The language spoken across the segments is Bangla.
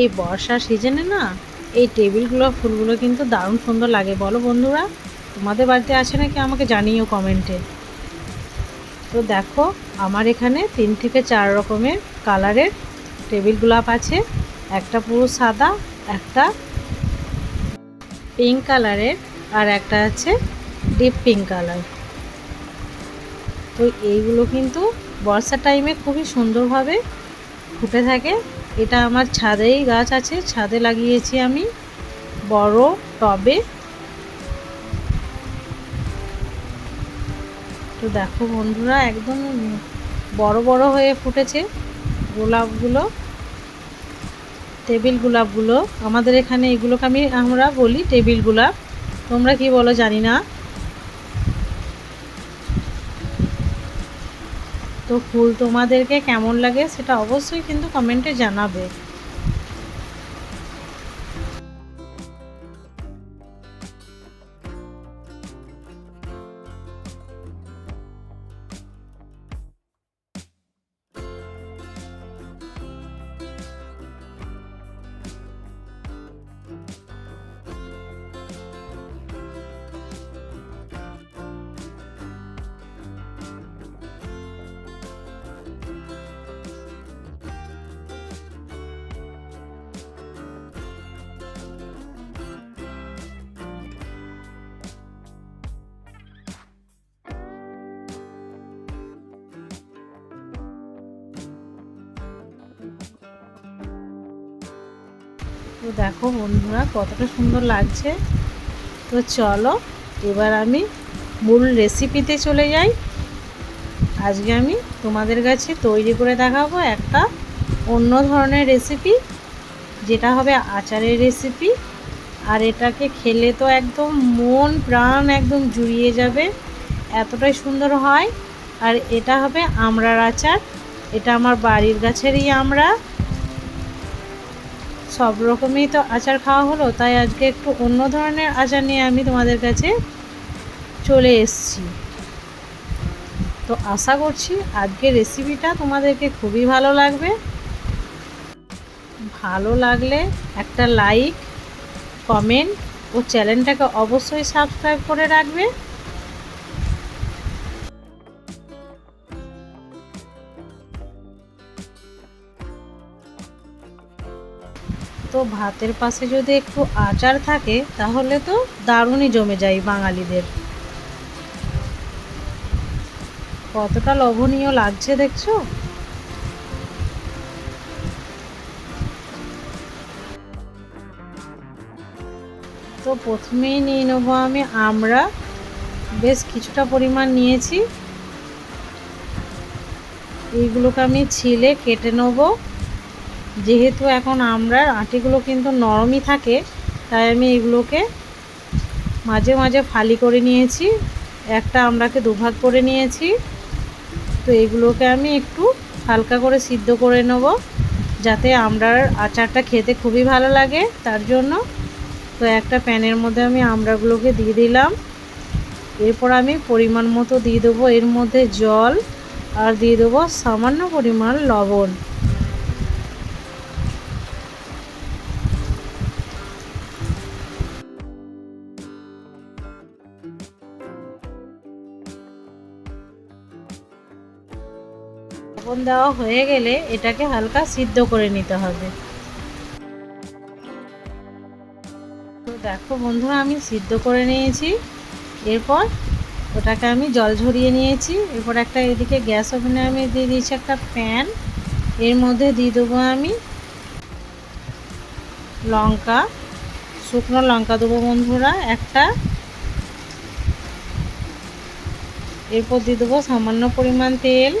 এই বর্ষার সিজনে না, এই টেবিলগুলো ফুলগুলো কিন্তু দারুণ সুন্দর লাগে। বলো বন্ধুরা, তোমাদের বাড়িতে আছে নাকি আমাকে জানিও কমেন্টে তো দেখো, আমার এখানে তিন থেকে চার রকমের কালারের টেবিল গোলাপ আছে। একটা পুরো সাদা, একটা পিঙ্ক কালারের আর একটা আছে ডিপ পিঙ্ক কালার তো এইগুলো কিন্তু বর্ষার টাইমে খুবই সুন্দরভাবে ফুটে থাকে। এটা আমার ছাদেই গাছ আছে, ছাদে লাগিয়েছি আমি বড় টবে। তো দেখো বন্ধুরা, একদম বড় বড় হয়ে ফুটেছে গোলাপগুলো, টেবিল গোলাপগুলো। আমাদের এখানে এগুলোকে আমি, আমরা বলি টেবিল গোলাপ। তোমরা কি বলো জানি না। তো ফুল তোমাদেরকে কেমন লাগে সেটা অবশ্যই কিন্তু কমেন্টে জানাবে। তো দেখো বন্ধুরা, কতটা সুন্দর লাগছে। তো চলো, এবার আমি মূল রেসিপিতে চলে যাই। আজকে আমি তোমাদের কাছে তৈরি করে দেখাবো একটা অন্য ধরনের রেসিপি যেটা হবে আচারের রেসিপি আর এটাকে খেলে তো একদম মন, প্রাণ একদম জুড়িয়ে যাবে, এতটাই সুন্দর হয়। আর এটা হবে আমরার আচার। এটা আমার বাড়ির গাছেরই আমরা। সব রকমই তো আচার খাওয়া হলো, তাই আজকে একটু অন্য ধরনের আচার নিয়ে আমি তোমাদের কাছে চলে এসছি। তো আশা করছি আজকের রেসিপিটা তোমাদেরকে খুবই ভালো লাগবে। ভালো লাগলে একটা লাইক কমেন্ট ও চ্যানেলটাকে অবশ্যই সাবস্ক্রাইব করে রাখবে। তো ভাতের পাশে যদি একটু আচার থাকে, তাহলে তো দারুণই জমে যায় বাঙালিদের। কতটা লোভনীয় লাগছে দেখছ? তো প্রথমেই নিয়ে নেব আমি আমরা। বেশ কিছুটা পরিমাণ নিয়েছি। এইগুলোকে আমি ছিলে কেটে নেব। যেহেতু এখন আমরা আটিগুলো কিন্তু নরমই থাকে, তাই আমি এগুলোকে মাঝে মাঝে ফালি করে নিয়েছি। একটা আমরাকে দুভাগ করে নিয়েছি। তো এগুলোকে আমি একটু হালকা করে সিদ্ধ করে নেব, যাতে আমরার আচারটা খেতে খুবই ভালো লাগে। তার জন্য তো একটা প্যানের মধ্যে আমি আমড়াগুলোকে দিয়ে দিলাম। এরপর আমি পরিমাণ মতো দিয়ে দেবো এর মধ্যে জল আর দিয়ে দেবো সামান্য পরিমাণ লবণ। লবণ দেওয়া হয়ে গেলে এটাকে হালকা সিদ্ধ করে নিতে হবে। তো দেখো বন্ধুরা, আমি সিদ্ধ করে নিয়েছি। এরপর ওটাকে আমি জল ঝরিয়ে নিয়েছি। এরপর একটা এদিকে গ্যাস ওভেনে আমি দিয়ে দিয়েছি একটা প্যান। এর মধ্যে দিয়ে দেবো আমি লঙ্কা, শুকনো লঙ্কা দেবো বন্ধুরা একটা। এরপর দিয়ে দেবো সামান্য পরিমাণ তেল।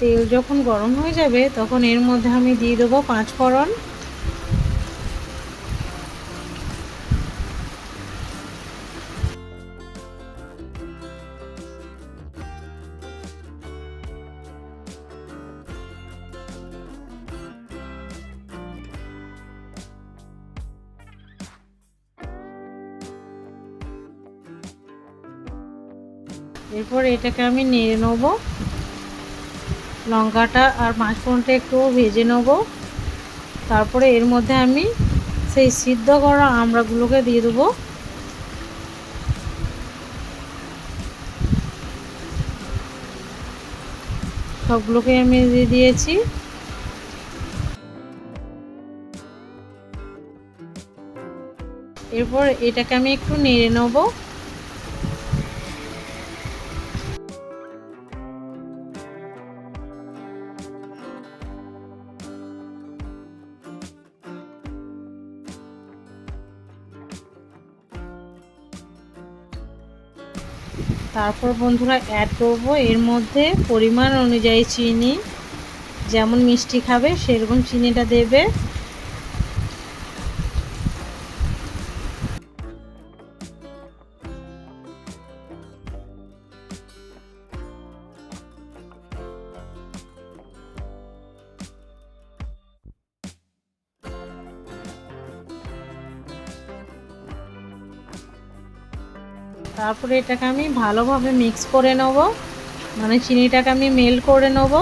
তেল যখন গরম হয়ে যাবে, তখন এর মধ্যে আমি দিয়ে দেবো পাঁচ ফোড়ন। এরপর এটাকে আমি নিয়ে নেব। লঙ্কাটা আর পাঁচফোড়নটা একটু ভেজে নেব। তারপরে এর মধ্যে আমি সেই সিদ্ধ করা আমড়াগুলোকে দিয়ে দেবো। সবগুলোকে আমি দিয়ে দিয়েছি। এরপর এটাকে আমি একটু নেড়ে নেব। তারপর বন্ধুরা অ্যাড করব। এর মধ্যে পরিমাণ অনুযায়ী চিনি, যেমন মিষ্টি খাবে সেরকম চিনিটা দেবে। তারপরে এটাকে আমি ভালোভাবে মিক্স করে নেব। মানে চিনিটাকে আমি মেল করে নেব।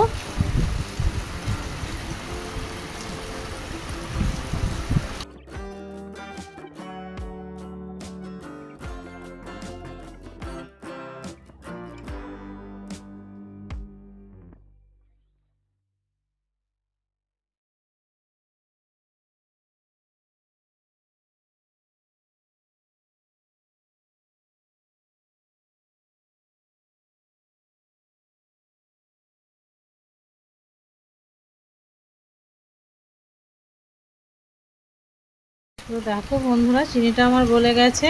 তো দেখো বন্ধুরা, চিনিটা আমার গলে গেছে।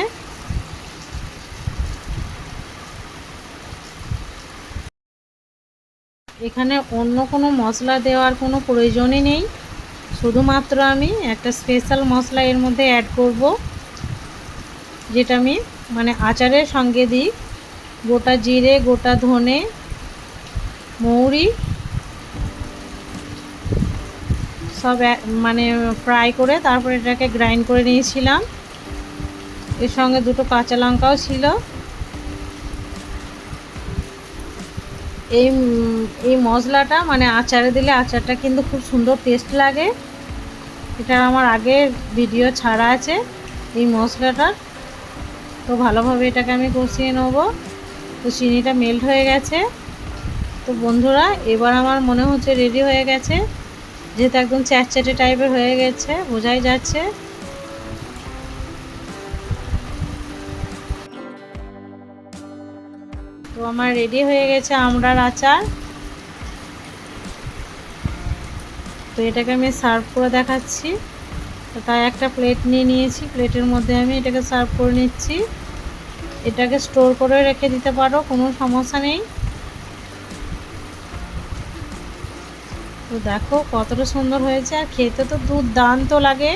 এখানে অন্য কোনো মশলা দেওয়ার কোনো প্রয়োজনই নেই। শুধুমাত্র আমি একটা স্পেশাল মশলা এর মধ্যে অ্যাড করব, যেটা আমি মানে আচারের সঙ্গে দিই। গোটা জিরে, গোটা ধনে, মৌরি সব মানে ফ্রাই করে তারপরে এটাকে গ্রাইন্ড করে নিয়েছিলাম। এর সঙ্গে দুটো কাঁচা লঙ্কাও ছিল। এই এই মশলাটা মানে আচারে দিলে আচারটা কিন্তু খুব সুন্দর টেস্ট লাগে। এটা আমার আগের ভিডিও ছাড়া আছে এই মশলাটার তো ভালোভাবে এটাকে আমি কষিয়ে নেব। তো চিনিটা মেল্ট হয়ে গেছে। তো বন্ধুরা, এবার আমার মনে হচ্ছে রেডি হয়ে গেছে। যেহেতু একদম চ্যাটচ্যাটে টাইপের হয়ে গেছে, বোঝাই যাচ্ছে। তো আমার রেডি হয়ে গেছে আমড়ার আচার। তো এটাকে আমি সার্ভ করে দেখাচ্ছি। তো তাই একটা প্লেট নিয়ে নিয়েছি প্লেটের মধ্যে আমি এটাকে সার্ভ করে নিচ্ছি। এটাকে স্টোর করে রেখে দিতে পারো, কোনো সমস্যা নেই। তো দেখো কতটা সুন্দর হয়েছে, আর খেতে তো দুর্দান্ত লাগে।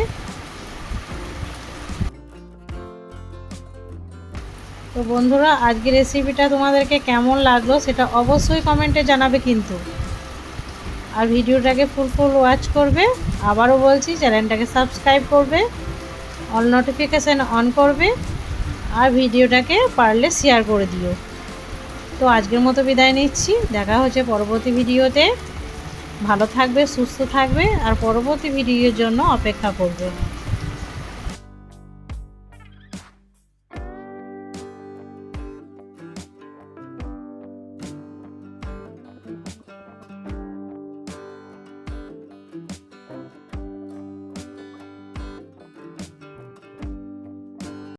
তো বন্ধুরা আজকে রেসিপিটা তোমাদেরকে কেমন লাগল সেটা অবশ্যই কমেন্টে জানাবে কিন্তু। আর ভিডিওটাকে ফুল ফুল ওয়াচ করবে, আবারও বলছি চ্যানেলটাকে সাবস্ক্রাইব করবে অল নোটিফিকেশান অন করবে, আর ভিডিওটাকে পারলে শেয়ার করে দিও। তো আজকের মতো বিদায় নিচ্ছি, দেখা হচ্ছে পরবর্তী ভিডিওতে ভালো থাকবে সুস্থ থাকবে আর পরবর্তী ভিডিওর জন্য অপেক্ষা করবে।